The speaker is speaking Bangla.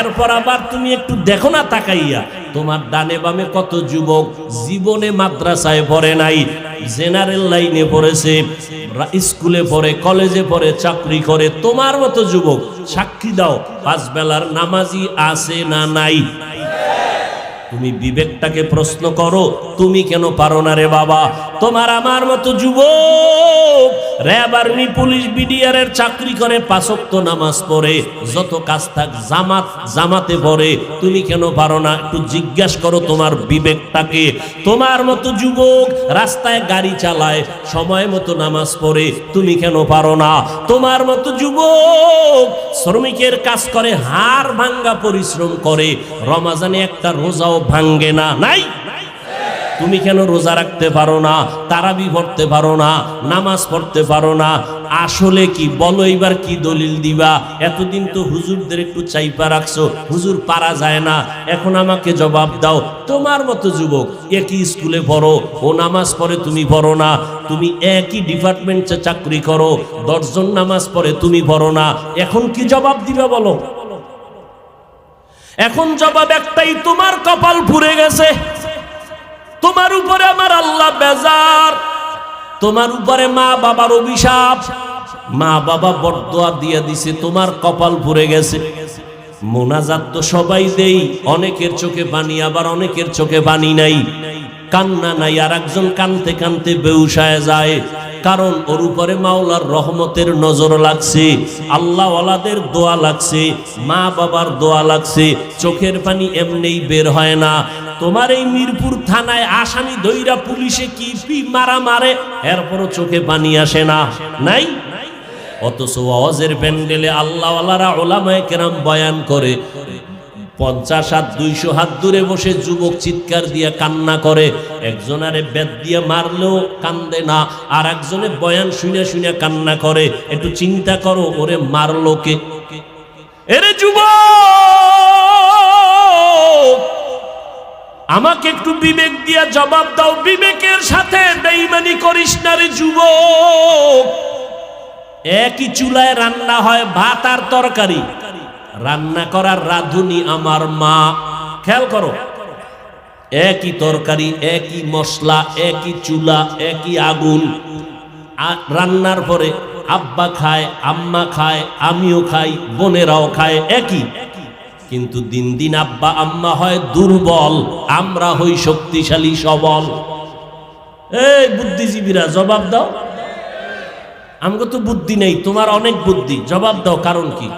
এরপর আবার তুমি একটু দেখো না তাকাইয়া। তোমার ডানে বামে কত যুবক জীবনে মাদ্রাসায় পড়ে নাই, জেনারেল লাইনে পড়েছে, স্কুলে পড়ে, কলেজে পড়ে, চাকরি করে, তোমার মতো যুবক, সাক্ষী দাও, পাঁচ বেলার নামাজি আছে না নাই? তুমি বিবেকটাকে প্রশ্ন করো, তুমি কেন পারো না রে বাবা? তোমার আমার মতো যুবক র্যাব আর্মি, পুলিশ বিডিআর চাকরি করে, পাঁচক্ত নামাজ পড়ে, যত কাজ থাক জামাত, জামাতে পড়ে। তুমি কেন পারো না? একটু জিজ্ঞাসা করো তোমার বিবেকটাকে। তোমার মতো যুবক রাস্তায় গাড়ি চালায়, সময় মতো নামাজ পড়ে, তুমি কেন পারো না? তোমার মতো যুবক শ্রমিকের কাজ করে, হাড় ভাঙ্গা পরিশ্রম করে, রমাজানে একটা রোজাও ভাঙ্গে না, নাই? তুমি কেন রোজা রাখতে পারো না? তারাবি পড়তে পারো না? নামাজ পড়তে পারো না? আসলে কি? বলো এবার কি দলিল দিবা? এতদিন তো হুজুরদের একটু চাইপা রাখছো। হুজুর পারা যায় না। এখন আমাকে জবাব দাও। তোমার মতো যুবক, একই স্কুলে পড়ো, ও নামাজ পড়ে তুমি পড়ো না। তুমি একই ডিপার্টমেন্টে চাকরি করো, দশজন নামাজ পড়ে তুমি পড়ো না। এখন কি জবাব দিবা বলো? এখন জবাব একটাই, তোমার কপাল পুড়ে গেছে। তোমার উপরে আমার আল্লাহ বেজার। তোমার উপরে মা বাবার অভিশাপ। মা বাবা বরদোয়া দিয়ে দিছে, তোমার কপাল পুড়ে গেছে। মোনাজাত তো সবাই দেই, অনেকের চোখে পানি, আবার অনেকের চোখে পানি নাই। কান্না নাই আর একজন কানতে কানতে বেউসায় যায়। কারণ ওর উপরে মাওলার রহমতের নজর লাগছে আল্লাহ ওয়ালাদের দোয়া লাগছে, মা বাবার দোয়া লাগছে, চোখের পানি এমনিই বের হয় না। তোমার এই মিরপুর থানায় আসামি দইরা পুলিশে কি পি মারা মারে, এরপরও চোখে পানি আসে না। নাই? অথচ ওয়াজের প্যান্ডেলে আল্লাহওয়ালারা ওলামায় কেরাম বয়ান করে, পঞ্চাশ হাত, দুইশো হাত দূরে বসে যুবক চিৎকার দিয়ে কান্না করে। একজনারে বেদ দিয়ে মারলেও কান্দে না আর একজনে বয়ান শুনে শুনে কান্না করে। একটু চিন্তা করো, ওরে মারলো কে? এরে যুবক! আমাকে একটু বিবেক দিয়া জবাব দাও। বিবেকের সাথে বেইমানি করিস না রে যুবক। একই চুলায় রান্না হয়, ভাত আর তরকারি। রান্না করার রাঁধুনি আমার মা। খেয়াল করো, একই তরকারি, একই মশলা, একই চুলা, একই আগুন। রান্নার পরে আব্বা খায়, আম্মা খায়, আমিও খাই, বোনেরাও খায়, একই। কিন্তু দিন দিন আব্বা, আম্মা হয় দুর্বল, আমরা হই শক্তিশালী, সবল। এই বুদ্ধিজীবীরা, জবাব দাও। আমাকে তো বুদ্ধি নেই, তোমার অনেক বুদ্ধি, জবাব দাও, কারণ কি?